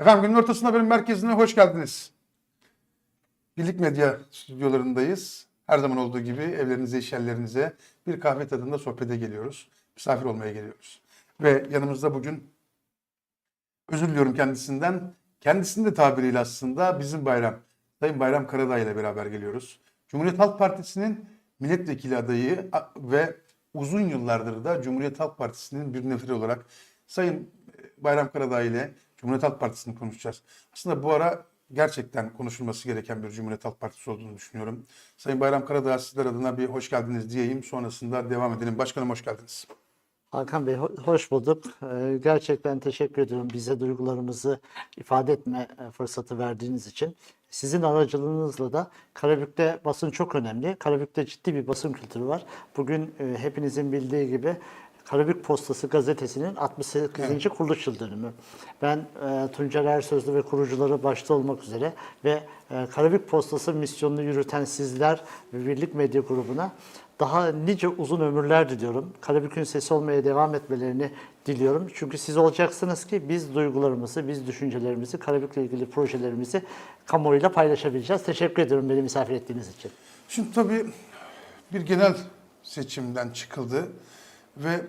Efendim günün ortasında haberin merkezine hoş geldiniz. Birlik Medya stüdyolarındayız. Her zaman olduğu gibi evlerinize, iş yerlerinize bir kahve tadında sohbete geliyoruz. Misafir olmaya geliyoruz. Ve yanımızda bugün özür diliyorum kendisinden. Kendisinin de tabiriyle aslında bizim bayram. Sayın Bayram Karadağ ile beraber geliyoruz. Cumhuriyet Halk Partisi'nin milletvekili adayı ve uzun yıllardır da Cumhuriyet Halk Partisi'nin bir neferi olarak Sayın e, Bayram Karadağ ile Cumhuriyet Halk Partisi'ni konuşacağız. Aslında bu ara gerçekten konuşulması gereken bir Cumhuriyet Halk Partisi olduğunu düşünüyorum. Sayın Bayram Karadağ sizler adına bir hoş geldiniz diyeyim. Sonrasında devam edelim. Başkanım hoş geldiniz. Hakan Bey ho- hoş bulduk. Ee, Gerçekten teşekkür ediyorum bize duygularımızı ifade etme e, fırsatı verdiğiniz için. Sizin aracılığınızla da Karabük'te basın çok önemli. Karabük'te ciddi bir basın kültürü var. Bugün e, hepinizin bildiği gibi Karabük Postası gazetesinin 68. kuruluş yıl dönümü. Ben e, Tuncer Ersözlü ve kurucuları başta olmak üzere ve e, Karabük Postası misyonunu yürüten sizler ve Birlik Medya grubuna daha nice uzun ömürler diliyorum. Karabük'ün sesi olmaya devam etmelerini diliyorum. Çünkü siz olacaksınız ki biz duygularımızı, biz düşüncelerimizi, Karabük'le ilgili projelerimizi kamuoyuyla paylaşabileceğiz. Teşekkür ediyorum beni misafir ettiğiniz için. Şimdi tabii bir genel seçimden çıkıldı ve e,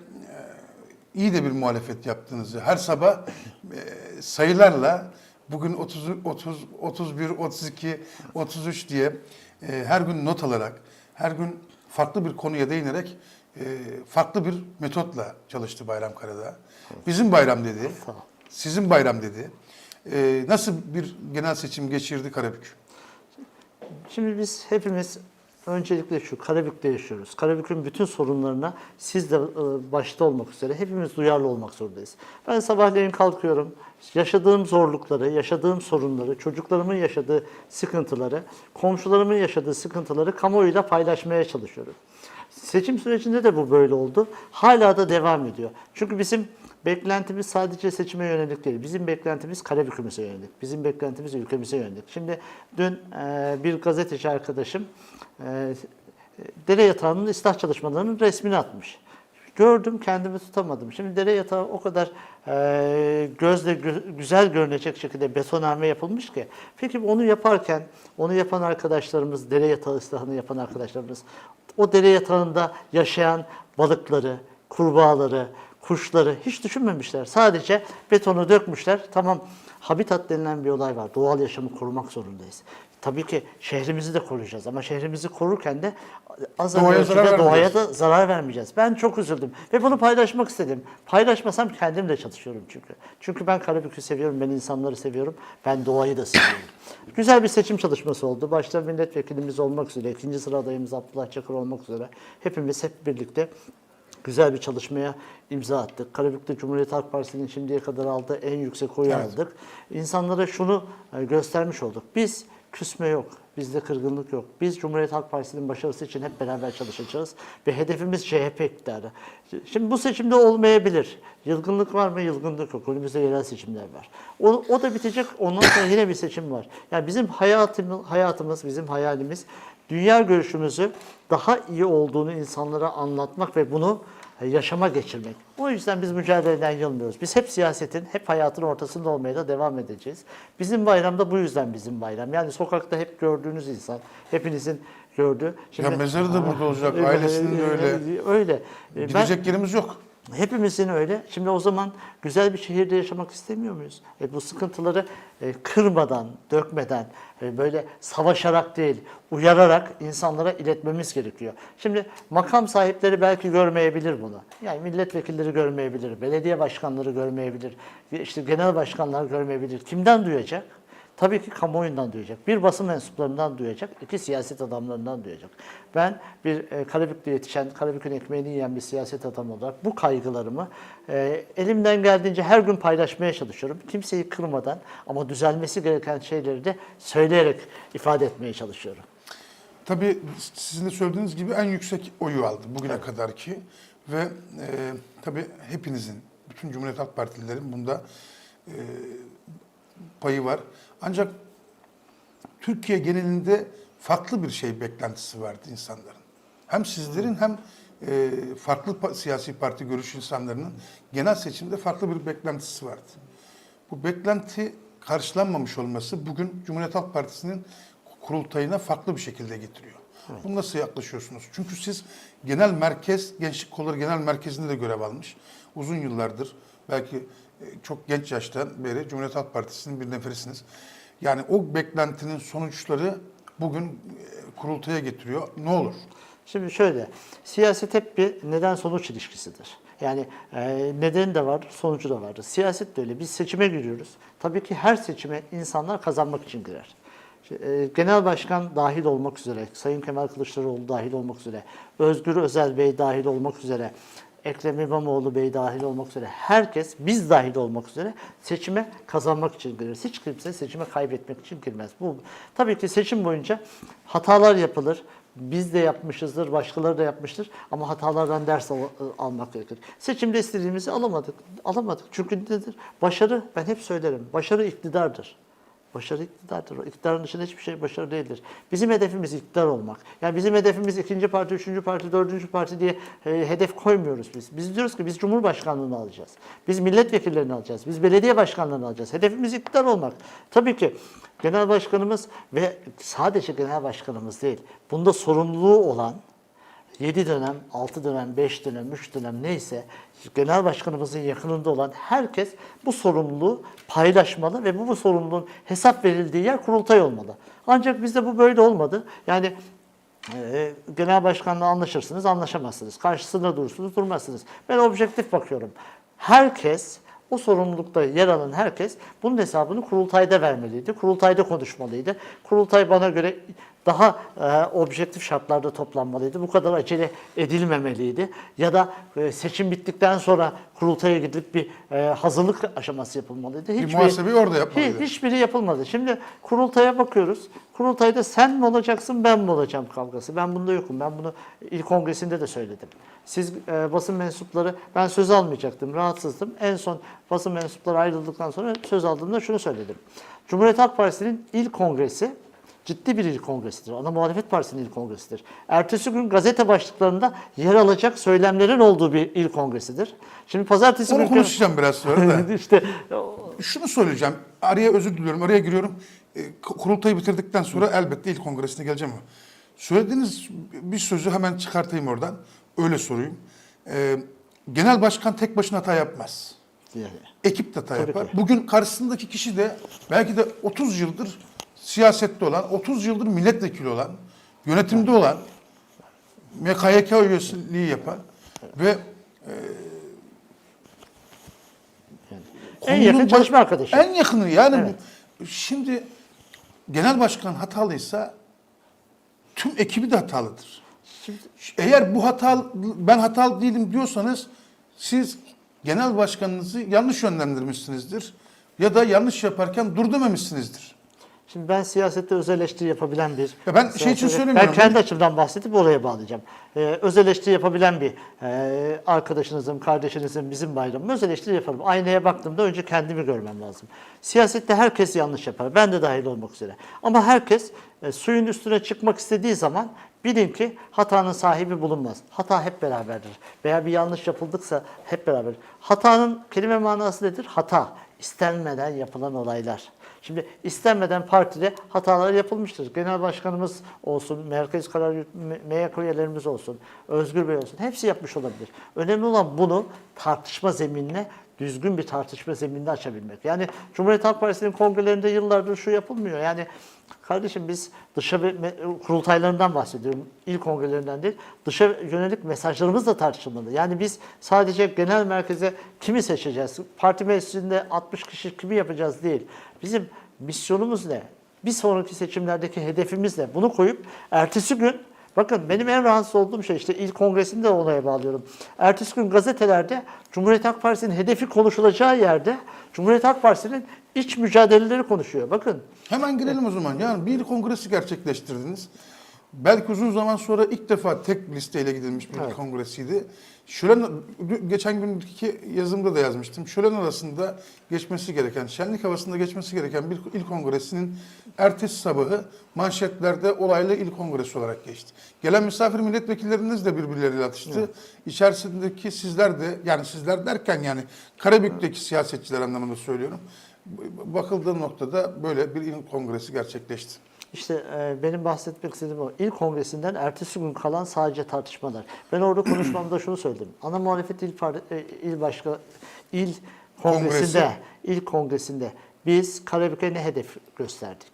iyi de bir muhalefet yaptığınızı her sabah e, sayılarla bugün 30 30 31 32 33 diye e, her gün not alarak her gün farklı bir konuya değinerek farklı bir metotla çalıştı Bayram Karadağ. Bizim bayram dedi. Sizin bayram dedi. Nasıl bir genel seçim geçirdi Karabük? Şimdi biz hepimiz öncelikle şu Karabük'te yaşıyoruz. Karabük'ün bütün sorunlarına siz de e, başta olmak üzere hepimiz duyarlı olmak zorundayız. Ben sabahleyin kalkıyorum. Yaşadığım zorlukları, yaşadığım sorunları, çocuklarımın yaşadığı sıkıntıları, komşularımın yaşadığı sıkıntıları kamuoyuyla paylaşmaya çalışıyorum. Seçim sürecinde de bu böyle oldu. Hala da devam ediyor. Çünkü bizim beklentimiz sadece seçime yönelik değil. Bizim beklentimiz Karabük'ümüze yönelik. Bizim beklentimiz ülkemize yönelik. Şimdi dün e, bir gazeteci arkadaşım e, dere yatağının ıslah çalışmalarının resmini atmış. Gördüm kendimi tutamadım. Şimdi dere yatağı o kadar e, gözle gö- güzel görünecek şekilde betonarme yapılmış ki. Peki onu yaparken onu yapan arkadaşlarımız, dere yatağı ıslahını yapan arkadaşlarımız o dere yatağında yaşayan balıkları, kurbağaları, kuşları hiç düşünmemişler. Sadece betonu dökmüşler. Tamam habitat denilen bir olay var. Doğal yaşamı korumak zorundayız. Tabii ki şehrimizi de koruyacağız ama şehrimizi korurken de az Doğaya ölçüde zarar doğaya da zarar vermeyeceğiz. Ben çok üzüldüm ve bunu paylaşmak istedim. Paylaşmasam kendimle çatışıyorum çünkü. Çünkü ben Karabük'ü seviyorum, ben insanları seviyorum, ben doğayı da seviyorum. Güzel bir seçim çalışması oldu. Başta milletvekilimiz olmak üzere, ikinci sıra adayımız Abdullah Çakır olmak üzere hepimiz hep birlikte güzel bir çalışmaya imza attık. Karabük'te Cumhuriyet Halk Partisi'nin şimdiye kadar aldığı en yüksek oyu Evet. aldık. İnsanlara şunu e, göstermiş olduk. Biz küsme yok, bizde kırgınlık yok. Biz Cumhuriyet Halk Partisi'nin başarısı için hep beraber çalışacağız ve hedefimiz CHP iktidarı. Şimdi bu seçimde olmayabilir. Yılgınlık var mı? Yılgınlık yok. Önümüzde yerel seçimler var. O, o da bitecek. Ondan sonra yine bir seçim var. Yani bizim hayatımız, hayatımız, bizim hayalimiz dünya görüşümüzü daha iyi olduğunu insanlara anlatmak ve bunu yaşama geçirmek. O yüzden biz mücadeleden yılmıyoruz. Biz hep siyasetin, hep hayatın ortasında olmaya da devam edeceğiz. Bizim bayram da bu yüzden bizim bayram. Yani sokakta hep gördüğünüz insan, hepinizin gördüğü. Ya mezarı da burada olacak, ailesinin de öyle. Öyle. E, Ben, Gidecek yerimiz yok. Hepimizin öyle. Şimdi o zaman güzel bir şehirde yaşamak istemiyor muyuz? E bu sıkıntıları e, kırmadan, dökmeden, e, böyle savaşarak değil, uyararak insanlara iletmemiz gerekiyor. Şimdi makam sahipleri belki görmeyebilir bunu. Yani milletvekilleri görmeyebilir, belediye başkanları görmeyebilir, işte genel başkanlar görmeyebilir. Kimden duyacak? Tabii ki kamuoyundan duyacak. Bir basın mensuplarından duyacak, iki siyaset adamlarından duyacak. Ben bir e, Karabük'te yetişen, Karabük'ün ekmeğini yiyen bir siyaset adamı olarak bu kaygılarımı e, elimden geldiğince her gün paylaşmaya çalışıyorum. Kimseyi kırmadan ama düzelmesi gereken şeyleri de söyleyerek ifade etmeye çalışıyorum. Tabii sizin de söylediğiniz gibi en yüksek oyu aldı bugüne kadar ki ve e, tabii hepinizin, bütün Cumhuriyet Halk Partililerin bunda e, payı var. Ancak Türkiye genelinde farklı bir şey beklentisi vardı insanların. Hem sizlerin hem e, farklı pa- siyasi parti görüş insanlarının genel seçimde farklı bir beklentisi vardı. Bu beklenti karşılanmamış olması bugün Cumhuriyet Halk Partisi'nin kurultayına farklı bir şekilde getiriyor. Bunu nasıl yaklaşıyorsunuz? Çünkü siz genel merkez, gençlik kolları genel merkezinde de görev almış. Uzun yıllardır, belki çok genç yaştan beri Cumhuriyet Halk Partisi'nin bir neferisiniz. Yani o beklentinin sonuçları bugün e, kurultaya getiriyor. Ne olur? Şimdi şöyle, siyaset hep bir neden-sonuç ilişkisidir. Yani e, nedeni de var, sonucu da vardır. Siyaset de öyle. Biz seçime giriyoruz. Tabii ki her seçime insanlar kazanmak için girer. E, Genel Başkan dahil olmak üzere, Sayın Kemal Kılıçdaroğlu dahil olmak üzere, Özgür Özel Bey dahil olmak üzere, Ekrem İmamoğlu Bey dahil olmak üzere, herkes biz dahil olmak üzere seçime kazanmak için girer. Hiç kimse seçime kaybetmek için girmez. Bu tabii ki seçim boyunca hatalar yapılır. Biz de yapmışızdır, başkaları da yapmıştır ama hatalardan ders al- almak gerekir. Seçimde istediğimizi alamadık. Alamadık. Çünkü nedir? Başarı, ben hep söylerim, başarı iktidardır. Başarı iktidardır. O iktidarın dışında hiçbir şey başarı değildir. Bizim hedefimiz iktidar olmak. Yani bizim hedefimiz ikinci parti, üçüncü parti, dördüncü parti diye e, hedef koymuyoruz biz. Biz diyoruz ki biz Cumhurbaşkanlığını alacağız. Biz milletvekillerini alacağız. Biz belediye başkanlığını alacağız. Hedefimiz iktidar olmak. Tabii ki genel başkanımız ve sadece genel başkanımız değil. Bunda sorumluluğu olan 7 dönem, 6 dönem, 5 dönem, 3 dönem neyse genel başkanımızın yakınında olan herkes bu sorumluluğu paylaşmalı ve bu, bu sorumluluğun hesap verildiği yer kurultay olmalı. Ancak bizde bu böyle olmadı. Yani e, genel başkanla anlaşırsınız, anlaşamazsınız. Karşısında durursunuz, durmazsınız. Ben objektif bakıyorum. Herkes o sorumlulukta yer alan herkes bunun hesabını kurultayda vermeliydi. Kurultayda konuşmalıydı. Kurultay bana göre daha e, objektif şartlarda toplanmalıydı. Bu kadar acele edilmemeliydi. Ya da e, seçim bittikten sonra kurultaya gidip bir e, hazırlık aşaması yapılmalıydı. Bir muhasebeyi orada yapmalıydı. Hi- hiçbiri yapılmadı. Şimdi kurultaya bakıyoruz. Kurultayda sen mi olacaksın, ben mi olacağım kavgası. Ben bunda yokum. Ben bunu ilk kongresinde de söyledim. Siz e, basın mensupları, ben söz almayacaktım, rahatsızdım. En son basın mensupları ayrıldıktan sonra söz aldığımda şunu söyledim. Cumhuriyet Halk Partisi'nin ilk kongresi ciddi bir il kongresidir. Ana muhalefet partisinin il kongresidir. Ertesi gün gazete başlıklarında yer alacak söylemlerin olduğu bir il kongresidir. Şimdi pazartesi Onu günü... konuşacağım biraz sonra da. işte Şunu söyleyeceğim. Araya özür diliyorum. Araya giriyorum. E, Kurultayı bitirdikten sonra elbette ilk kongresine geleceğim ama. Söylediğiniz bir sözü hemen çıkartayım oradan. Öyle sorayım. E, genel başkan tek başına hata yapmaz. yani. Ekip de hata Tabii yapar. ki. Bugün karşısındaki kişi de belki de 30 yıldır siyasette olan, 30 yıldır milletvekili olan, yönetimde olan, MKYK üyeliği yapan ve En yakın çalışma baş- arkadaşı. En yakını yani Evet. bu- şimdi genel başkan hatalıysa tüm ekibi de hatalıdır. Eğer bu hata ben hatalı değilim diyorsanız siz genel başkanınızı yanlış yönlendirmişsinizdir ya da yanlış yaparken dur dememişsinizdir. Şimdi ben siyasette öz eleştiri yapabilen bir... Ya ben şey için söylemiyorum. Ben kendi açımdan bahsedip oraya bağlayacağım. Ee, öz eleştiri yapabilen bir e, arkadaşınızın, kardeşinizin, bizim bayramımız öz eleştiri yaparım. Aynaya baktığımda önce kendimi görmem lazım. Siyasette herkes yanlış yapar. Ben de dahil olmak üzere. Ama herkes e, suyun üstüne çıkmak istediği zaman bilin ki hatanın sahibi bulunmaz. Hata hep beraberdir. Veya bir yanlış yapıldıksa hep beraber. Hatanın kelime manası nedir? Hata. İstenmeden yapılan olaylar. Şimdi istenmeden partide hatalar yapılmıştır. Genel başkanımız olsun, merkez karar yürüt- M- MYK üyelerimiz olsun, Özgür Bey olsun. Hepsi yapmış olabilir. Önemli olan bunu tartışma zeminine düzgün bir tartışma zemininde açabilmek. Yani Cumhuriyet Halk Partisi'nin kongrelerinde yıllardır şu yapılmıyor. Yani kardeşim biz dışa kurultaylarından bahsediyorum. İl kongrelerinden değil. Dışa yönelik mesajlarımız da tartışılmalı. Yani biz sadece genel merkeze kimi seçeceğiz? Parti meclisinde 60 kişi kimi yapacağız değil. Bizim misyonumuz ne? Bir sonraki seçimlerdeki hedefimiz ne? Bunu koyup ertesi gün Bakın benim en rahatsız olduğum şey işte ilk kongresini de olaya bağlıyorum. Ertesi gün gazetelerde Cumhuriyet Halk Partisi'nin hedefi konuşulacağı yerde Cumhuriyet Halk Partisi'nin iç mücadeleleri konuşuyor. Bakın Hemen girelim o zaman. Yani bir kongresi gerçekleştirdiniz. Belki uzun zaman sonra ilk defa tek listeyle gidilmiş bir Evet. kongresiydi. Şölen, geçen günkü yazımda da yazmıştım. Şölen arasında geçmesi gereken, şenlik havasında geçmesi gereken bir il kongresinin ertesi sabahı manşetlerde olaylı il kongresi olarak geçti. Gelen misafir milletvekilleriniz de birbirleriyle atıştı. İçerisindeki sizler de, yani sizler derken yani Karabük'teki siyasetçiler anlamında söylüyorum. Bakıldığı noktada böyle bir il kongresi gerçekleşti. İşte e, benim bahsetmek istediğim o. İl kongresinden ertesi gün kalan sadece tartışmalar. Ben orada konuşmamda şunu söyledim. Ana muhalefet il, e, il başka il kongresinde, Kongresi. il kongresinde biz Karabük'e ne hedef gösterdik?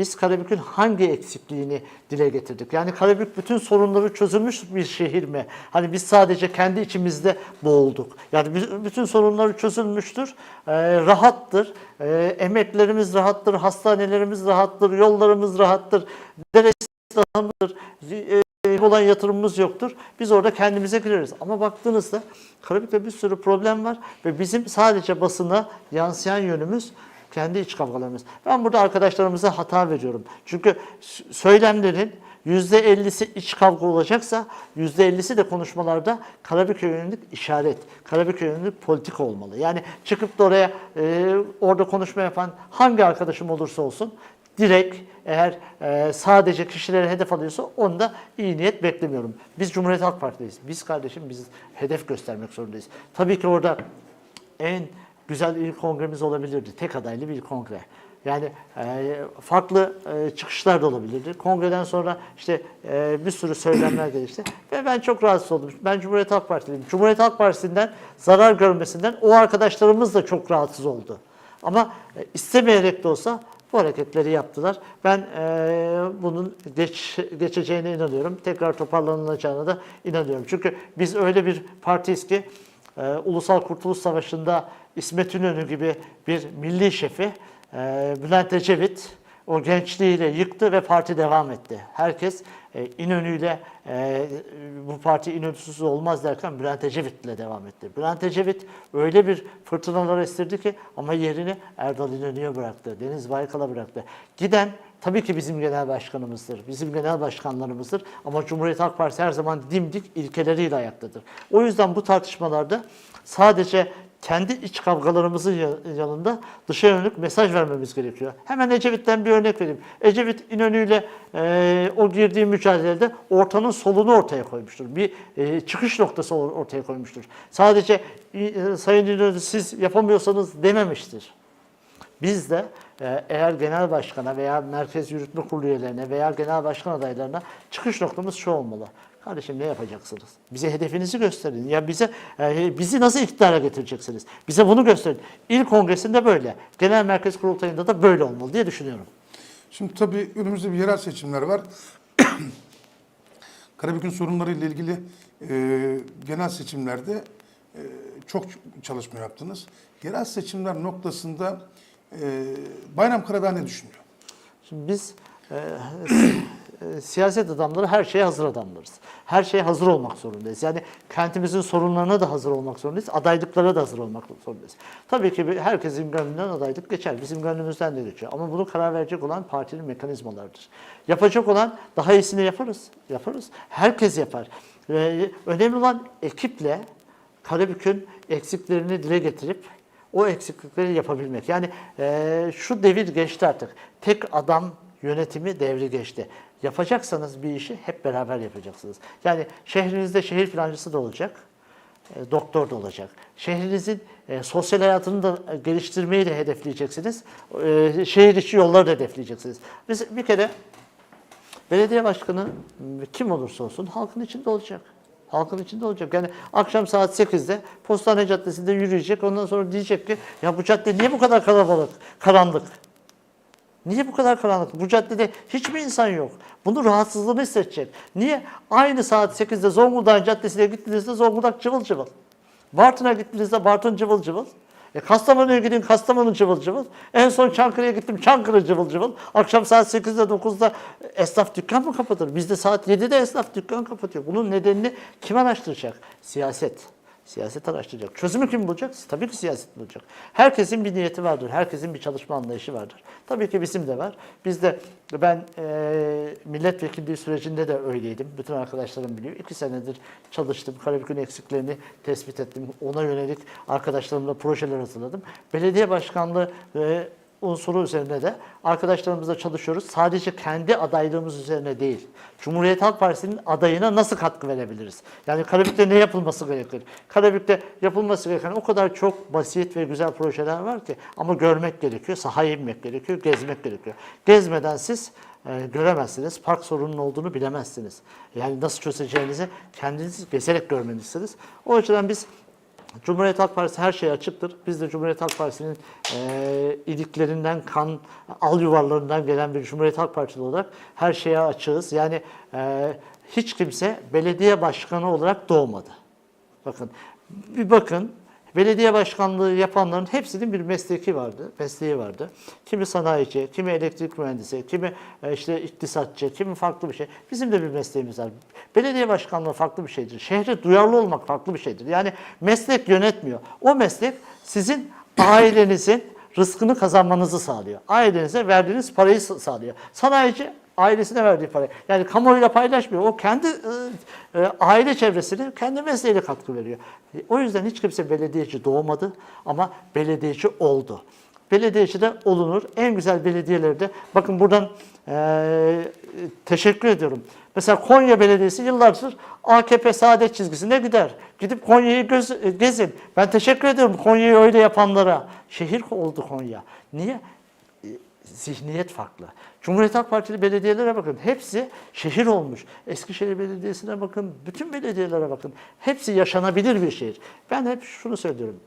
Biz Karabük'ün hangi eksikliğini dile getirdik? Yani Karabük bütün sorunları çözülmüş bir şehir mi? Hani biz sadece kendi içimizde boğulduk. Yani bütün sorunları çözülmüştür, e, rahattır, e, emeklerimiz rahattır, hastanelerimiz rahattır, yollarımız rahattır, deresi rahattır, e, olan yatırımımız yoktur. Biz orada kendimize gireriz. Ama baktığınızda Karabük'te bir sürü problem var ve bizim sadece basına yansıyan yönümüz kendi iç kavgalarımız. Ben burada arkadaşlarımıza hata veriyorum. Çünkü söylemlerin %50'si iç kavga olacaksa %50'si de konuşmalarda Karabük'e yönelik işaret, Karabük'e yönelik politika olmalı. Yani çıkıp da oraya e, orada konuşma yapan hangi arkadaşım olursa olsun direkt eğer e, sadece kişileri hedef alıyorsa onda iyi niyet beklemiyorum. Biz Cumhuriyet Halk Partisi'yiz. Biz kardeşim biz hedef göstermek zorundayız. Tabii ki orada en güzel il kongremiz olabilirdi. Tek adaylı bir kongre. Yani e, farklı e, çıkışlar da olabilirdi. Kongreden sonra işte e, bir sürü söylemler gelişti. Ve ben çok rahatsız oldum. Ben Cumhuriyet Halk Partiliyim. Cumhuriyet Halk Partisi'nden zarar görmesinden o arkadaşlarımız da çok rahatsız oldu. Ama e, istemeyerek de olsa bu hareketleri yaptılar. Ben e, bunun geç, geçeceğine inanıyorum. Tekrar toparlanılacağına da inanıyorum. Çünkü biz öyle bir partiyiz ki e, Ulusal Kurtuluş Savaşı'nda İsmet İnönü gibi bir milli şefi e, Bülent Ecevit o gençliğiyle yıktı ve parti devam etti. Herkes e, İnönü'yle e, bu parti İnönü'süz olmaz derken Bülent Ecevit'le devam etti. Bülent Ecevit öyle bir fırtınalar estirdi ki ama yerini Erdal İnönü'ye bıraktı. Deniz Baykal'a bıraktı. Giden tabii ki bizim genel başkanımızdır, bizim genel başkanlarımızdır ama Cumhuriyet Halk Partisi her zaman dimdik ilkeleriyle ayaktadır. O yüzden bu tartışmalarda sadece kendi iç kavgalarımızın ya- yanında dışa yönelik mesaj vermemiz gerekiyor. Hemen Ecevit'ten bir örnek vereyim. Ecevit İnönü'yle e, o girdiği mücadelede ortanın solunu ortaya koymuştur. Bir e, çıkış noktası or- ortaya koymuştur. Sadece e, Sayın İnönü siz yapamıyorsanız dememiştir. Biz de eğer genel başkana veya merkez yürütme kurulu üyelerine veya genel başkan adaylarına çıkış noktamız şu olmalı. Kardeşim ne yapacaksınız? Bize hedefinizi gösterin. Ya bize e, bizi nasıl iktidara getireceksiniz? Bize bunu gösterin. İl kongresinde böyle. Genel merkez kurultayında da böyle olmalı diye düşünüyorum. Şimdi tabii önümüzde bir yerel seçimler var. Karabük'ün sorunları ile ilgili e, genel seçimlerde e, çok çalışma yaptınız. Yerel seçimler noktasında e, Bayram Karadağ ne düşünüyor? Şimdi biz e, e, siyaset adamları her şeye hazır adamlarız. Her şeye hazır olmak zorundayız. Yani kentimizin sorunlarına da hazır olmak zorundayız. Adaylıklara da hazır olmak zorundayız. Tabii ki herkesin gönlünden adaylık geçer. Bizim gönlümüzden de geçiyor. Ama bunu karar verecek olan partinin mekanizmalarıdır. Yapacak olan daha iyisini yaparız. Yaparız. Herkes yapar. Ve önemli olan ekiple Karabük'ün eksiklerini dile getirip o eksiklikleri yapabilmek. Yani eee, şu devir geçti artık. Tek adam yönetimi devri geçti. Yapacaksanız bir işi hep beraber yapacaksınız. Yani şehrinizde şehir plancısı da olacak, e, doktor da olacak. Şehrinizin e, sosyal hayatını da e, geliştirmeyi de hedefleyeceksiniz. E, şehir içi yolları da hedefleyeceksiniz. Biz bir kere Belediye başkanı kim olursa olsun halkın içinde olacak. Halkın içinde olacak. Yani akşam saat 8'de Postane Caddesi'nde yürüyecek. Ondan sonra diyecek ki ya bu cadde niye bu kadar kalabalık, karanlık? Niye bu kadar karanlık? Bu caddede hiç mi insan yok? Bunu rahatsızlığını hissedecek. Niye? Aynı saat 8'de Zonguldak Caddesi'ne gittiğinizde Zonguldak cıvıl cıvıl. Bartın'a gittiğinizde Bartın cıvıl cıvıl. E Kastamonu'ya gidin Kastamonu cıvıl cıvıl. En son Çankırı'ya gittim Çankırı cıvıl cıvıl. Akşam saat 8'de 9'da esnaf dükkan mı kapatır? Bizde saat 7'de esnaf dükkan kapatıyor. Bunun nedenini kim araştıracak? Siyaset. Siyaset araştıracak. Çözümü kim bulacak? Tabii ki siyaset bulacak. Herkesin bir niyeti vardır. Herkesin bir çalışma anlayışı vardır. Tabii ki bizim de var. Biz de ben e, milletvekilliği sürecinde de öyleydim. Bütün arkadaşlarım biliyor. İki senedir çalıştım. Karabük'ün eksiklerini tespit ettim. Ona yönelik arkadaşlarımla projeler hazırladım. Belediye başkanlığı e, unsuru üzerine de arkadaşlarımızla çalışıyoruz. Sadece kendi adaylığımız üzerine değil. Cumhuriyet Halk Partisi'nin adayına nasıl katkı verebiliriz? Yani Karabük'te ne yapılması gerekir? Karabük'te yapılması gereken o kadar çok basit ve güzel projeler var ki ama görmek gerekiyor, sahaya inmek gerekiyor, gezmek gerekiyor. Gezmeden siz e, göremezsiniz. Park sorunun olduğunu bilemezsiniz. Yani nasıl çözeceğinizi kendiniz gezerek görmelisiniz. O açıdan biz Cumhuriyet Halk Partisi her şeye açıktır. Biz de Cumhuriyet Halk Partisi'nin e, iliklerinden, kan, al yuvarlarından gelen bir Cumhuriyet Halk Partisi olarak her şeye açığız. Yani e, hiç kimse belediye başkanı olarak doğmadı. Bakın, bir bakın belediye başkanlığı yapanların hepsinin bir mesleki vardı, mesleği vardı. Kimi sanayici, kimi elektrik mühendisi, kimi e, işte iktisatçı, kimi farklı bir şey. Bizim de bir mesleğimiz var. Belediye başkanlığı farklı bir şeydir. Şehre duyarlı olmak farklı bir şeydir. Yani meslek yönetmiyor. O meslek sizin ailenizin rızkını kazanmanızı sağlıyor. Ailenize verdiğiniz parayı sa- sağlıyor. Sanayici ailesine verdiği parayı. Yani kamuoyuyla paylaşmıyor. O kendi e, e, aile çevresine, kendi mesleğiyle katkı veriyor. O yüzden hiç kimse belediyeci doğmadı ama belediyeci oldu. Belediyeci de olunur. En güzel belediyelerde, bakın buradan e, teşekkür ediyorum. Mesela Konya Belediyesi yıllardır AKP saadet çizgisine gider. Gidip Konya'yı e, gezin. Ben teşekkür ediyorum Konya'yı öyle yapanlara. Şehir oldu Konya. Niye? Zihniyet farklı. Cumhuriyet Halk Partili belediyelere bakın. Hepsi şehir olmuş. Eskişehir Belediyesi'ne bakın. Bütün belediyelere bakın. Hepsi yaşanabilir bir şehir. Ben hep şunu söylüyorum.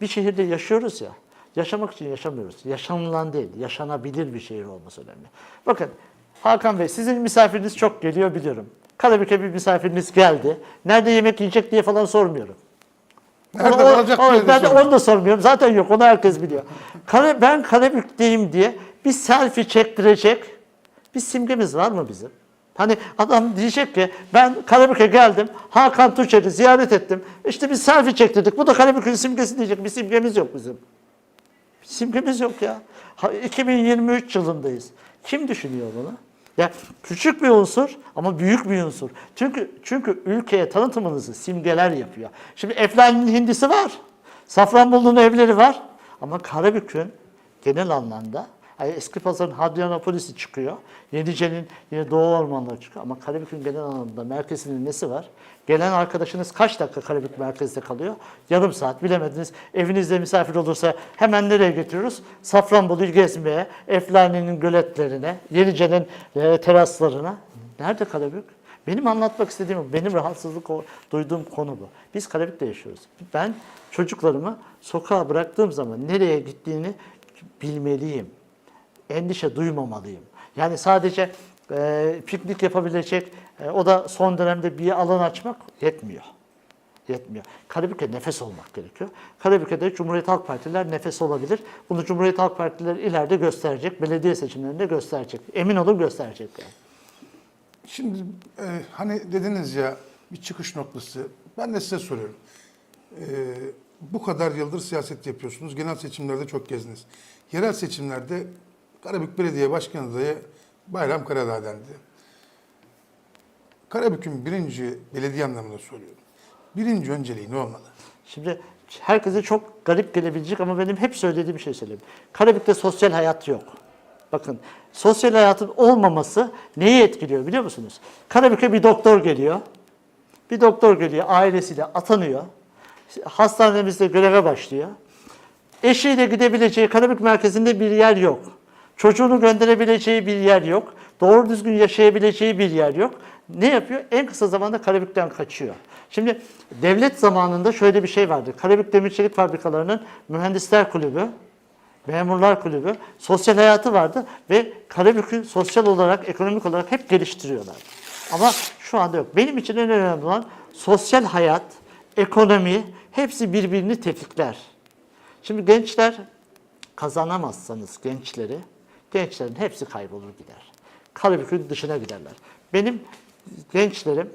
Bir şehirde yaşıyoruz ya. Yaşamak için yaşamıyoruz. Yaşanılan değil, yaşanabilir bir şehir olması önemli. Bakın Hakan Bey sizin misafiriniz çok geliyor biliyorum. Karabük'e bir misafiriniz geldi. Nerede yemek yiyecek diye falan sormuyorum. Nerede O- kalacak o- diye Ben de sormuyorum. onu da sormuyorum. Zaten yok. Onu herkes biliyor. Kare, ben Karabük'teyim diye bir selfie çektirecek bir simgemiz var mı bizim? Hani adam diyecek ki ben Karabük'e geldim, Hakan Tuğçer'i ziyaret ettim. İşte bir selfie çektirdik. Bu da Karabük'ün simgesi diyecek. Bir simgemiz yok bizim. Bir simgemiz yok ya. Ha, 2023 yılındayız. Kim düşünüyor bunu? Ya küçük bir unsur ama büyük bir unsur. Çünkü çünkü ülkeye tanıtımınızı simgeler yapıyor. Şimdi Eflani'nin hindisi var. Safranbolu'nun evleri var. Ama Karabük'ün genel anlamda yani eski pazarın Hadrianopolis'i çıkıyor. Yenice'nin yine Doğu Ormanları çıkıyor. Ama Karabük'ün genel anlamda merkezinin nesi var? Gelen arkadaşınız kaç dakika Karabük merkezde kalıyor? Yarım saat bilemediniz. Evinizde misafir olursa hemen nereye getiriyoruz? Safranbolu'yu gezmeye, Eflani'nin göletlerine, Yenice'nin e, teraslarına. Nerede Karabük? Benim anlatmak istediğim, benim rahatsızlık duyduğum konu bu. Biz Karabük'te yaşıyoruz. Ben çocuklarımı sokağa bıraktığım zaman nereye gittiğini bilmeliyim. Endişe duymamalıyım. Yani sadece e, piknik yapabilecek, e, o da son dönemde bir alan açmak yetmiyor. Yetmiyor. Karabük'e nefes olmak gerekiyor. Karabük'e Cumhuriyet Halk Partiler nefes olabilir. Bunu Cumhuriyet Halk Partileri ileride gösterecek, belediye seçimlerinde gösterecek. Emin olun gösterecek yani. Şimdi e, hani dediniz ya bir çıkış noktası. Ben de size soruyorum. E, bu kadar yıldır siyaset yapıyorsunuz. Genel seçimlerde çok gezdiniz. Yerel seçimlerde Karabük Belediye Başkanı adayı Bayram Karadağ dendi. Karabük'ün birinci belediye anlamında soruyorum. Birinci önceliği ne olmalı? Şimdi herkese çok garip gelebilecek ama benim hep söylediğim şey söyleyeyim. Karabük'te sosyal hayat yok. Bakın sosyal hayatın olmaması neyi etkiliyor biliyor musunuz? Karabük'e bir doktor geliyor. Bir doktor geliyor ailesiyle atanıyor. Hastanemizde göreve başlıyor. Eşiyle gidebileceği Karabük merkezinde bir yer yok. Çocuğunu gönderebileceği bir yer yok. Doğru düzgün yaşayabileceği bir yer yok. Ne yapıyor? En kısa zamanda Karabük'ten kaçıyor. Şimdi devlet zamanında şöyle bir şey vardı. Karabük Demir Çelik Fabrikalarının Mühendisler Kulübü, Memurlar Kulübü, sosyal hayatı vardı ve Karabük'ü sosyal olarak, ekonomik olarak hep geliştiriyorlar. Ama şu anda yok. Benim için en önemli olan sosyal hayat, ekonomi hepsi birbirini tetikler. Şimdi gençler kazanamazsanız gençleri, gençlerin hepsi kaybolur gider. Karabük'ün dışına giderler. Benim gençlerim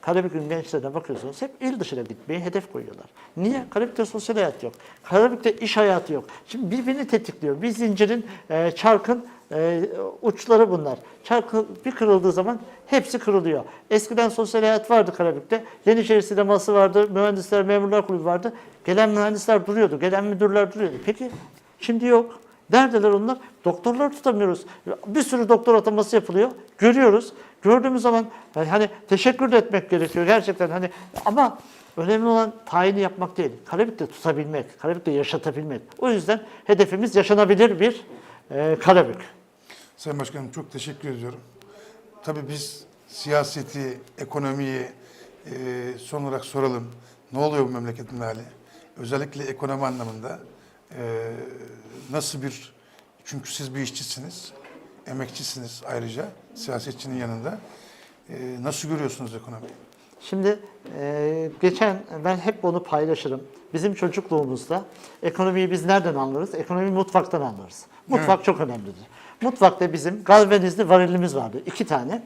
Karabük'ün gençlerine bakıyorsunuz hep il dışına gitmeyi hedef koyuyorlar. Niye? Karabük'te sosyal hayat yok. Karabük'te iş hayatı yok. Şimdi birbirini tetikliyor. Bir zincirin, e, çarkın e, uçları bunlar. Çarkı bir kırıldığı zaman hepsi kırılıyor. Eskiden sosyal hayat vardı Karabük'te. Yeniçeri sineması vardı, mühendisler, memurlar kulübü vardı. Gelen mühendisler duruyordu, gelen müdürler duruyordu. Peki Şimdi yok. Neredeler onlar? Doktorlar tutamıyoruz. Bir sürü doktor ataması yapılıyor. Görüyoruz. Gördüğümüz zaman hani teşekkür de etmek gerekiyor gerçekten hani ama önemli olan tayini yapmak değil. Karabük'te tutabilmek, Karabük'te yaşatabilmek. O yüzden hedefimiz yaşanabilir bir e, Karabük. Sayın Başkanım çok teşekkür ediyorum. Tabii biz siyaseti, ekonomiyi e, son olarak soralım. Ne oluyor bu memleketin hali? Özellikle ekonomi anlamında e, nasıl bir, çünkü siz bir işçisiniz, emekçisiniz ayrıca siyasetçinin yanında. E, nasıl görüyorsunuz ekonomiyi? Şimdi e, geçen ben hep onu paylaşırım. Bizim çocukluğumuzda ekonomiyi biz nereden anlarız? Ekonomiyi mutfaktan anlarız. Mutfak çok önemlidir. Mutfakta bizim galvanizli varilimiz vardı. iki tane.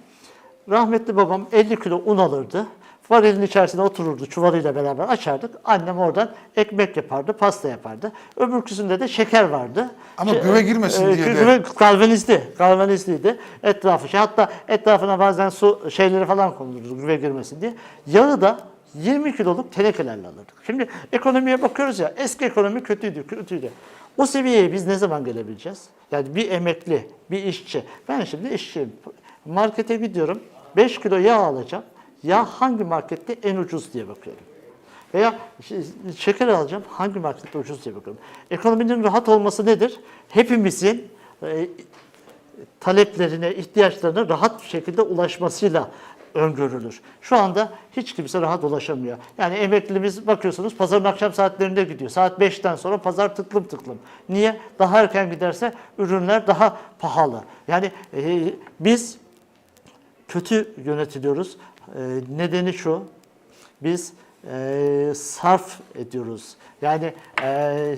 Rahmetli babam 50 kilo un alırdı. Varilin içerisine otururdu çuvalıyla beraber açardık. Annem oradan ekmek yapardı, pasta yapardı. Öbürküsünde de şeker vardı. Ama güve girmesin e, diye de- güve galvanizli, galvanizliydi. Etrafı şey. Hatta etrafına bazen su şeyleri falan konulurdu güve girmesin diye. Yağı da 20 kiloluk tenekelerle alırdık. Şimdi ekonomiye bakıyoruz ya, eski ekonomi kötüydü, kötüydü. O seviyeye biz ne zaman gelebileceğiz? Yani bir emekli, bir işçi. Ben şimdi işçiyim. Markete gidiyorum, 5 kilo yağ alacağım. Yağ hangi markette en ucuz diye bakıyorum. Veya ş- şeker alacağım, hangi markette ucuz diye bakıyorum. Ekonominin rahat olması nedir? Hepimizin e, taleplerine, ihtiyaçlarına rahat bir şekilde ulaşmasıyla öngörülür. Şu anda hiç kimse rahat ulaşamıyor. Yani emeklimiz bakıyorsunuz pazarın akşam saatlerinde gidiyor. Saat 5'ten sonra pazar tıklım tıklım. Niye? Daha erken giderse ürünler daha pahalı. Yani e, biz kötü yönetiliyoruz. E, nedeni şu, biz e, sarf ediyoruz. Yani e,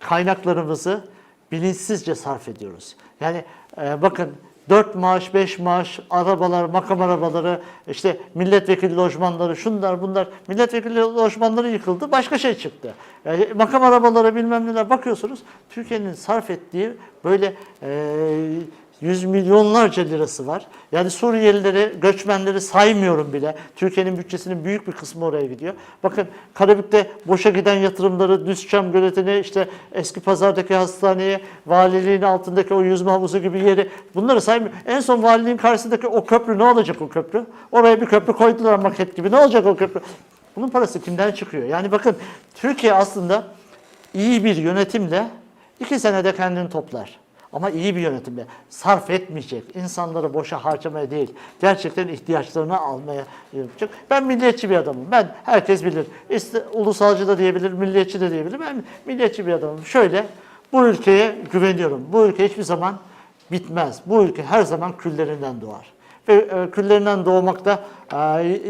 kaynaklarımızı bilinçsizce sarf ediyoruz. Yani e, bakın 4 maaş, 5 maaş, arabalar, makam arabaları, işte milletvekili lojmanları, şunlar bunlar. Milletvekili lojmanları yıkıldı, başka şey çıktı. Yani makam arabaları bilmem neler bakıyorsunuz. Türkiye'nin sarf ettiği böyle e, yüz milyonlarca lirası var. Yani Suriyelileri, göçmenleri saymıyorum bile. Türkiye'nin bütçesinin büyük bir kısmı oraya gidiyor. Bakın Karabük'te boşa giden yatırımları, Düzçam göletine, işte eski pazardaki hastaneye, valiliğin altındaki o yüzme havuzu gibi yeri bunları saymıyorum. En son valiliğin karşısındaki o köprü ne olacak o köprü? Oraya bir köprü koydular maket gibi. Ne olacak o köprü? Bunun parası kimden çıkıyor? Yani bakın Türkiye aslında iyi bir yönetimle iki senede kendini toplar. Ama iyi bir yönetimle sarf etmeyecek, insanları boşa harcamaya değil, gerçekten ihtiyaçlarını almaya yapacak. Ben milliyetçi bir adamım. Ben herkes bilir. İşte ulusalcı da diyebilir, milliyetçi de diyebilir. Ben milliyetçi bir adamım. Şöyle bu ülkeye güveniyorum. Bu ülke hiçbir zaman bitmez. Bu ülke her zaman küllerinden doğar. Ve e, küllerinden doğmakta e,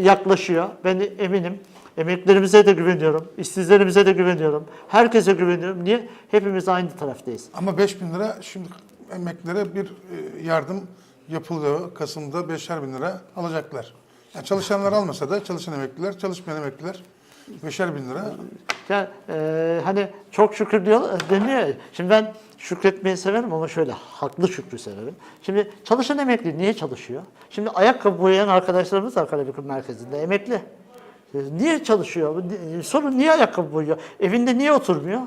yaklaşıyor. Ben eminim. Emeklerimize de güveniyorum, işsizlerimize de güveniyorum, herkese güveniyorum. Niye? Hepimiz aynı taraftayız. Ama 5 bin lira şimdi emeklilere bir e, yardım yapılıyor. Kasım'da 5'er bin lira alacaklar. Yani çalışanlar almasa da çalışan emekliler, çalışmayan emekliler 5'er bin lira. Ya, e, hani çok şükür diyor, deniyor. ya. Şimdi ben şükretmeyi severim ama şöyle haklı şükrü severim. Şimdi çalışan emekli niye çalışıyor? Şimdi ayakkabı boyayan arkadaşlarımız Karabük'ün merkezinde emekli. E, Niye çalışıyor? Ni- Sorun niye ayakkabı boyuyor? Evinde niye oturmuyor?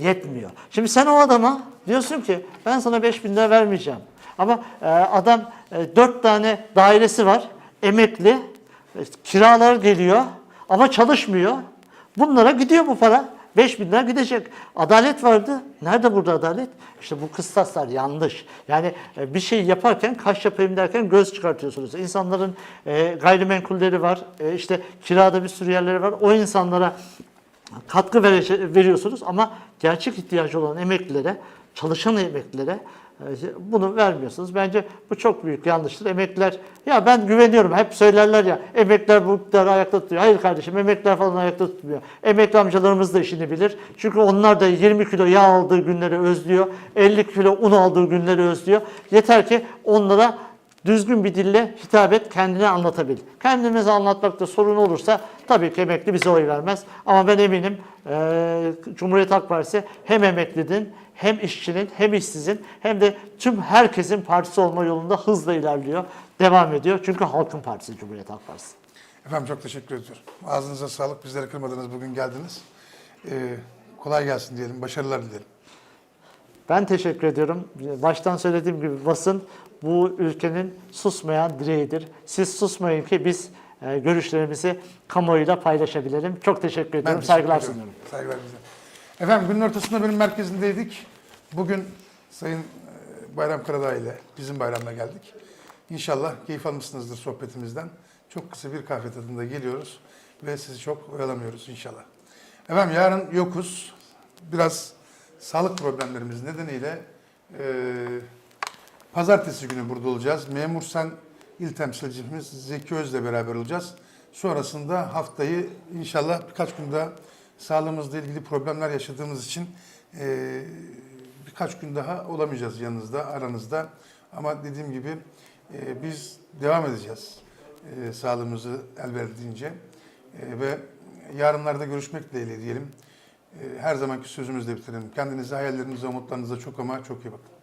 Yetmiyor. Şimdi sen o adama diyorsun ki ben sana 5 bin lira vermeyeceğim. Ama e, adam e, 4 tane dairesi var, emekli, e, kiralar geliyor ama çalışmıyor. Bunlara gidiyor bu para. 5 bin lira gidecek. Adalet vardı. Nerede burada adalet? İşte bu kıstaslar yanlış. Yani e, bir şey yaparken kaş yapayım derken göz çıkartıyorsunuz. İnsanların e, gayrimenkulleri var. E, işte kirada bir sürü yerleri var. O insanlara katkı veriyorsunuz ama gerçek ihtiyacı olan emeklilere, çalışan emeklilere bunu vermiyorsunuz. Bence bu çok büyük yanlıştır. Emekliler, ya ben güveniyorum, hep söylerler ya, emekliler bu iktidarı ayakta tutuyor. Hayır kardeşim, emekliler falan ayakta tutmuyor. Emekli amcalarımız da işini bilir. Çünkü onlar da 20 kilo yağ aldığı günleri özlüyor, 50 kilo un aldığı günleri özlüyor. Yeter ki onlara düzgün bir dille hitap et, kendini anlatabil. Kendimizi anlatmakta sorun olursa tabii ki emekli bize oy vermez. Ama ben eminim eee, Cumhuriyet Halk Partisi hem emeklinin, hem işçinin, hem işsizin, hem de tüm herkesin partisi olma yolunda hızla ilerliyor, devam ediyor. Çünkü halkın partisi Cumhuriyet Halk Partisi. Efendim çok teşekkür ediyorum. Ağzınıza sağlık. Bizleri kırmadınız. Bugün geldiniz. Ee, kolay gelsin diyelim. Başarılar dilerim. Ben teşekkür ediyorum. Baştan söylediğim gibi basın bu ülkenin susmayan direğidir. Siz susmayın ki biz e, görüşlerimizi kamuoyuyla paylaşabilelim. Çok teşekkür ediyorum. Saygılar sunuyorum. Saygılar. Efendim günün ortasında bölüm merkezindeydik. Bugün Sayın e, Bayram Karadağ ile bizim bayramla geldik. İnşallah keyif almışsınızdır sohbetimizden. Çok kısa bir kahve tadında geliyoruz ve sizi çok oyalamıyoruz inşallah. Efendim yarın yokuz. Biraz sağlık problemlerimiz nedeniyle e, pazartesi günü burada olacağız. Memur Sen il temsilcimiz Zeki Öz'le beraber olacağız. Sonrasında haftayı inşallah birkaç gün daha sağlığımızla ilgili problemler yaşadığımız için e, birkaç gün daha olamayacağız yanınızda, aranızda. Ama dediğim gibi e, biz devam edeceğiz e, sağlığımızı el verdiğince. E, ve yarınlarda görüşmek dileğiyle diyelim. E, her zamanki sözümüzle bitirelim. Kendinize, hayallerinize, umutlarınıza çok ama çok iyi bakın.